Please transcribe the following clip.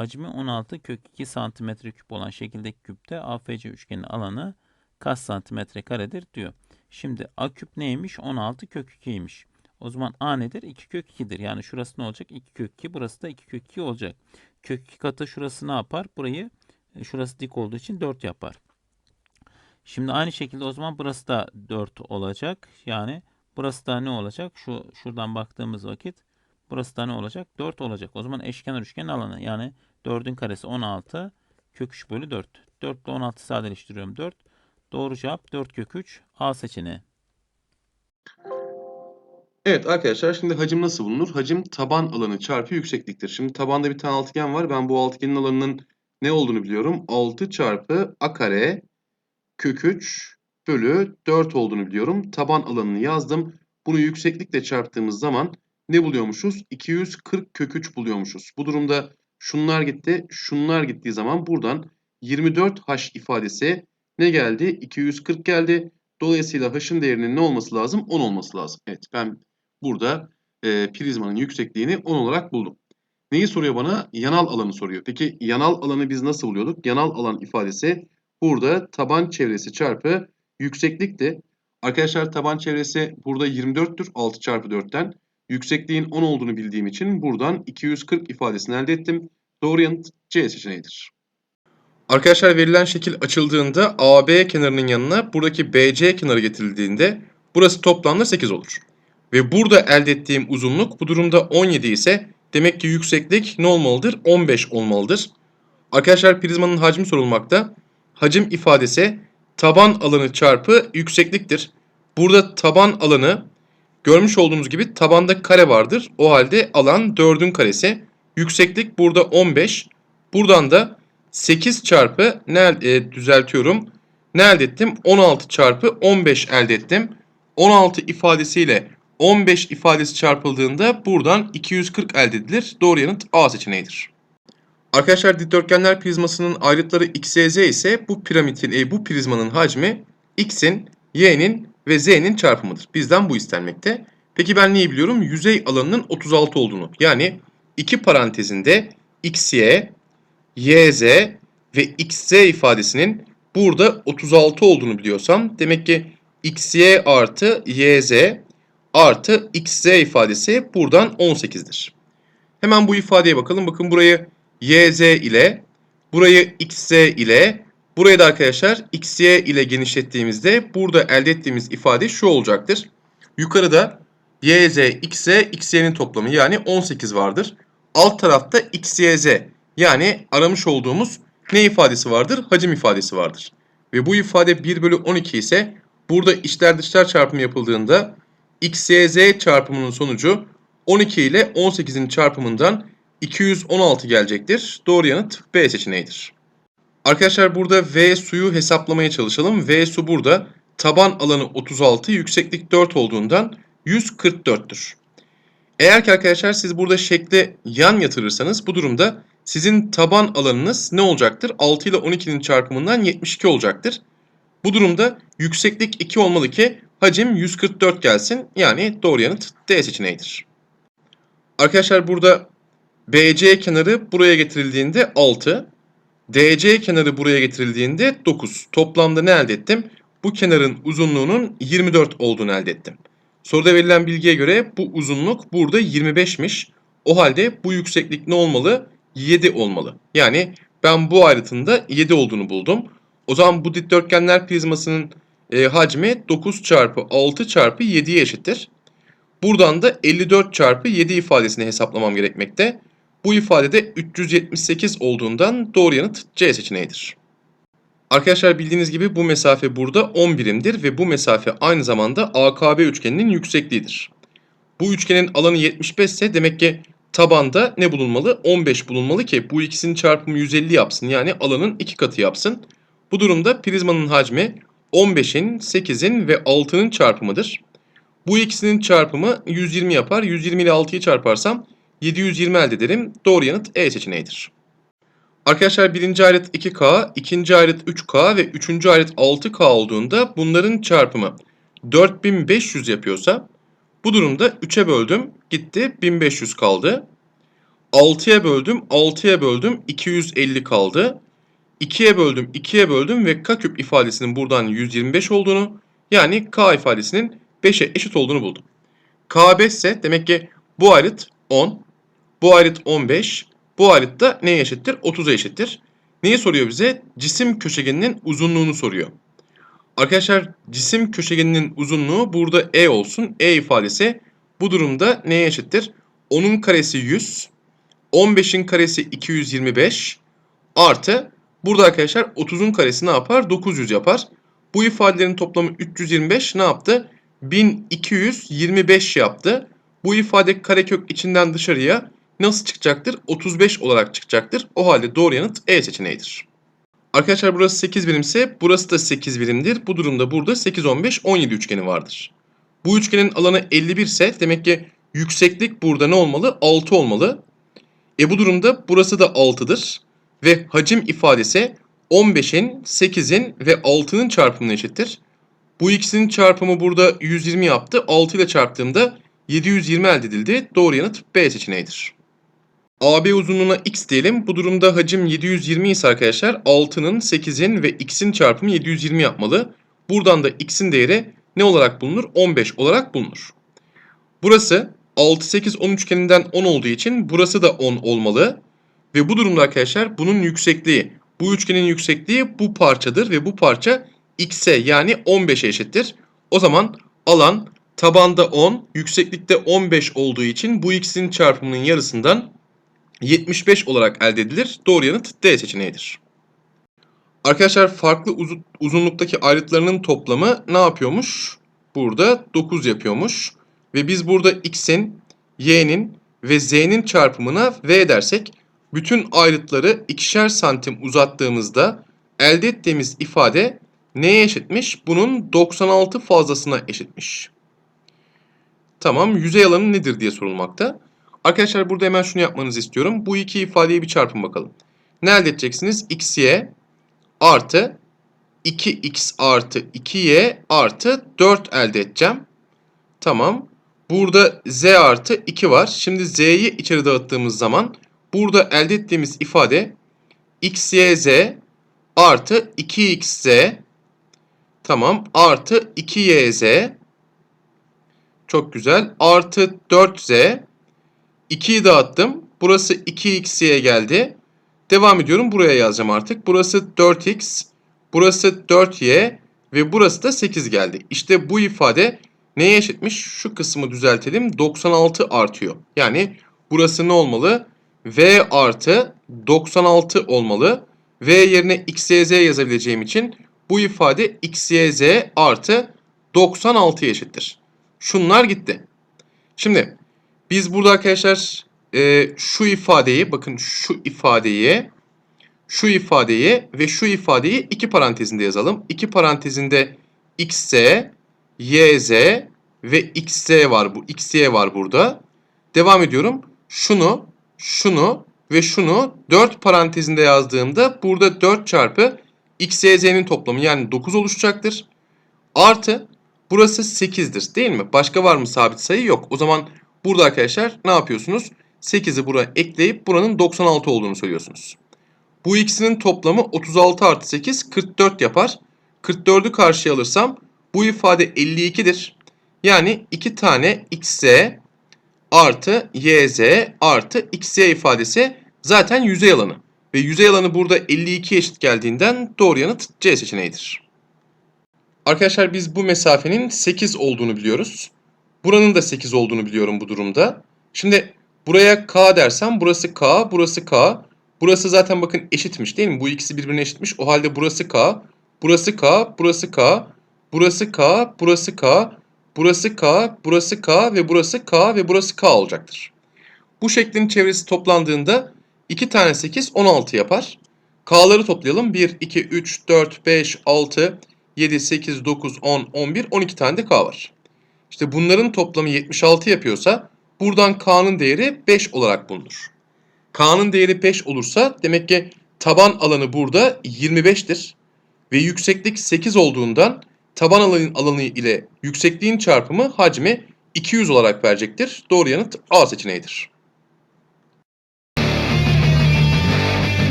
hacmi 16 kök 2 santimetre küp olan şekildeki küpte AFC üçgenin alanı kaç santimetre karedir diyor. Şimdi A küp neymiş? 16 kök 2'ymiş. O zaman A nedir? 2 kök 2'dir. Yani şurası ne olacak? 2 kök 2. Burası da 2 kök 2 olacak. Kök 2 katı şurası ne yapar? Burayı e, şurası dik olduğu için 4 yapar. Şimdi aynı şekilde o zaman burası da 4 olacak. Yani burası da ne olacak? Şu şuradan baktığımız vakit burası da ne olacak? 4 olacak. O zaman eşkenar üçgenin alanı yani 4'ün karesi 16 kök 3 bölü 4. 4 ile 16 sadeleştiriyorum 4. Doğru cevap 4 kök 3 A seçeneği. Evet arkadaşlar şimdi hacim nasıl bulunur? Hacim taban alanı çarpı yüksekliktir. Şimdi tabanda bir tane altıgen var. Ben bu altıgenin alanının ne olduğunu biliyorum. 6 çarpı a kare kök 3 bölü 4 olduğunu biliyorum. Taban alanını yazdım. Bunu yükseklikle çarptığımız zaman ne buluyormuşuz? 240 kök 3 buluyormuşuz. Bu durumda şunlar gitti, şunlar gittiği zaman buradan 24h ifadesi ne geldi? 240 geldi. Dolayısıyla h'ın değerinin ne olması lazım? 10 olması lazım. Evet ben burada e, prizmanın yüksekliğini 10 olarak buldum. Neyi soruyor bana? Yanal alanı soruyor. Peki yanal alanı biz nasıl buluyorduk? Yanal alan ifadesi burada taban çevresi çarpı yükseklikti. Arkadaşlar taban çevresi burada 24'tür 6 çarpı 4'ten. Yüksekliğin 10 olduğunu bildiğim için buradan 240 ifadesini elde ettim. Doğru yanıt C seçeneğidir. Arkadaşlar verilen şekil açıldığında AB kenarının yanına buradaki BC kenarı getirildiğinde burası toplamda 8 olur. Ve burada elde ettiğim uzunluk bu durumda 17 ise demek ki yükseklik ne olmalıdır? 15 olmalıdır. Arkadaşlar prizmanın hacmi sorulmakta. Hacim ifadesi taban alanı çarpı yüksekliktir. Burada taban alanı görmüş olduğunuz gibi tabanda kare vardır. O halde alan 4'ün karesi. Yükseklik burada 15. Buradan da 8 çarpı ne e, düzeltiyorum. Ne elde ettim? 16 çarpı 15 elde ettim. 16 ifadesiyle 15 ifadesi çarpıldığında buradan 240 elde edilir. Doğru yanıt A seçeneğidir. Arkadaşlar dikdörtgenler prizmasının ayrıtları x, y, z ise bu piramidin, e, bu prizmanın hacmi x'in, y'nin ve z'nin çarpımıdır. Bizden bu istenmekte. Peki ben neyi biliyorum? Yüzey alanının 36 olduğunu. Yani iki parantezinde x, y, y, z ve x, z ifadesinin burada 36 olduğunu biliyorsam demek ki x, y artı y, z artı x, z ifadesi buradan 18'dir. Hemen bu ifadeye bakalım. Bakın burayı yz ile, burayı xz ile, burayı da arkadaşlar xy ile genişlettiğimizde burada elde ettiğimiz ifade şu olacaktır. Yukarıda yz, xz, xy'nin toplamı yani 18 vardır. Alt tarafta xyz yani aramış olduğumuz ne ifadesi vardır? Hacim ifadesi vardır. Ve bu ifade 1 bölü 12 ise burada içler dışlar çarpımı yapıldığında xyz çarpımının sonucu 12 ile 18'in çarpımından 216 gelecektir. Doğru yanıt B seçeneğidir. Arkadaşlar burada V suyu hesaplamaya çalışalım. V su burada. Taban alanı 36, yükseklik 4 olduğundan 144'tür. Eğer ki arkadaşlar siz burada şekle yan yatırırsanız bu durumda sizin taban alanınız ne olacaktır? 6 ile 12'nin çarpımından 72 olacaktır. Bu durumda yükseklik 2 olmalı ki hacim 144 gelsin. Yani doğru yanıt D seçeneğidir. Arkadaşlar burada BC kenarı buraya getirildiğinde 6. DC kenarı buraya getirildiğinde 9. Toplamda ne elde ettim? Bu kenarın uzunluğunun 24 olduğunu elde ettim. Soruda verilen bilgiye göre bu uzunluk burada 25'miş. O halde bu yükseklik ne olmalı? 7 olmalı. Yani ben bu ayrıtında 7 olduğunu buldum. O zaman bu dikdörtgenler prizmasının e, hacmi 9 çarpı 6 çarpı 7'ye eşittir. Buradan da 54 çarpı 7 ifadesini hesaplamam gerekmekte. Bu ifadede 378 olduğundan doğru yanıt C seçeneğidir. Arkadaşlar bildiğiniz gibi bu mesafe burada 10 birimdir ve bu mesafe aynı zamanda AKB üçgeninin yüksekliğidir. Bu üçgenin alanı 75 ise demek ki tabanda ne bulunmalı? 15 bulunmalı ki bu ikisinin çarpımı 150 yapsın. Yani alanın iki katı yapsın. Bu durumda prizmanın hacmi 15'in, 8'in ve 6'nın çarpımıdır. Bu ikisinin çarpımı 120 yapar. 120 ile 6'yı çarparsam 720 elde ederim. Doğru yanıt E seçeneğidir. Arkadaşlar birinci ayrıt 2K, ikinci ayrıt 3K ve üçüncü ayrıt 6K olduğunda bunların çarpımı 4500 yapıyorsa bu durumda 3'e böldüm gitti 1500 kaldı. 6'ya böldüm, 6'ya böldüm, 250 kaldı. 2'ye böldüm, 2'ye böldüm ve k küp ifadesinin buradan 125 olduğunu, yani k ifadesinin 5'e eşit olduğunu buldum. k 5 ise demek ki bu ayrıt 10, bu ayrıt 15, bu ayrıt da neye eşittir? 30'a eşittir. Neyi soruyor bize? Cisim köşegeninin uzunluğunu soruyor. Arkadaşlar cisim köşegeninin uzunluğu burada e olsun. E ifadesi bu durumda neye eşittir? 10'un karesi 100, 15'in karesi 225 artı burada arkadaşlar 30'un karesi ne yapar? 900 yapar. Bu ifadelerin toplamı 325 ne yaptı? 1225 yaptı. Bu ifade karekök içinden dışarıya nasıl çıkacaktır? 35 olarak çıkacaktır. O halde doğru yanıt E seçeneğidir. Arkadaşlar burası 8 birimse burası da 8 birimdir. Bu durumda burada 8, 15, 17 üçgeni vardır. Bu üçgenin alanı 51 ise demek ki yükseklik burada ne olmalı? 6 olmalı. E bu durumda burası da 6'dır. Ve hacim ifadesi 15'in, 8'in ve 6'nın çarpımına eşittir. Bu ikisinin çarpımı burada 120 yaptı. 6 ile çarptığımda 720 elde edildi. Doğru yanıt B seçeneğidir. AB uzunluğuna x diyelim. Bu durumda hacim 720 ise arkadaşlar 6'nın, 8'in ve x'in çarpımı 720 yapmalı. Buradan da x'in değeri ne olarak bulunur? 15 olarak bulunur. Burası 6, 8, 10 üçgeninden 10 olduğu için burası da 10 olmalı. Ve bu durumda arkadaşlar bunun yüksekliği, bu üçgenin yüksekliği bu parçadır ve bu parça x'e yani 15'e eşittir. O zaman alan tabanda 10, yükseklikte 15 olduğu için bu ikisinin çarpımının yarısından 75 olarak elde edilir. Doğru yanıt D seçeneğidir. Arkadaşlar farklı uzun, uzunluktaki ayrıtlarının toplamı ne yapıyormuş? Burada 9 yapıyormuş. Ve biz burada x'in, y'nin ve z'nin çarpımına v dersek bütün ayrıtları ikişer santim uzattığımızda elde ettiğimiz ifade neye eşitmiş? Bunun 96 fazlasına eşitmiş. Tamam yüzey alanı nedir diye sorulmakta. Arkadaşlar burada hemen şunu yapmanızı istiyorum. Bu iki ifadeyi bir çarpın bakalım. Ne elde edeceksiniz? xy artı 2x artı 2y artı 4 elde edeceğim. Tamam. Burada z artı 2 var. Şimdi z'yi içeri dağıttığımız zaman burada elde ettiğimiz ifade xyz artı 2xz tamam artı 2yz çok güzel artı 4z 2'yi dağıttım. Burası 2x'ye geldi. Devam ediyorum. Buraya yazacağım artık. Burası 4x, burası 4y ve burası da 8 geldi. İşte bu ifade neye eşitmiş? Şu kısmı düzeltelim. 96 artıyor. Yani burası ne olmalı? v artı 96 olmalı. v yerine xyz yazabileceğim için bu ifade xyz artı 96 eşittir. Şunlar gitti. Şimdi biz burada arkadaşlar e, şu ifadeyi bakın şu ifadeyi şu ifadeyi ve şu ifadeyi iki parantezinde yazalım. İki parantezinde xz, yz ve xz var bu xy var burada. Devam ediyorum. Şunu, şunu ve şunu 4 parantezinde yazdığımda burada 4 çarpı xyz'nin toplamı yani 9 oluşacaktır. Artı burası 8'dir değil mi? Başka var mı sabit sayı? Yok. O zaman Burada arkadaşlar ne yapıyorsunuz? 8'i buraya ekleyip buranın 96 olduğunu söylüyorsunuz. Bu ikisinin toplamı 36 artı 8 44 yapar. 44'ü karşıya alırsam bu ifade 52'dir. Yani 2 tane xz artı yz artı xy ifadesi zaten yüzey alanı. Ve yüzey alanı burada 52 eşit geldiğinden doğru yanıt C seçeneğidir. Arkadaşlar biz bu mesafenin 8 olduğunu biliyoruz. Buranın da 8 olduğunu biliyorum bu durumda. Şimdi buraya k dersem burası k, burası k. Burası zaten bakın eşitmiş değil mi? Bu ikisi birbirine eşitmiş. O halde burası k, burası k, burası k, burası k, burası k, burası k, burası k ve burası k ve burası k olacaktır. Bu şeklin çevresi toplandığında 2 tane 8 16 yapar. K'ları toplayalım. 1, 2, 3, 4, 5, 6, 7, 8, 9, 10, 11, 12 tane de K var. İşte bunların toplamı 76 yapıyorsa buradan K'nın değeri 5 olarak bulunur. K'nın değeri 5 olursa demek ki taban alanı burada 25'tir. Ve yükseklik 8 olduğundan taban alanı, alanı ile yüksekliğin çarpımı hacmi 200 olarak verecektir. Doğru yanıt A seçeneğidir.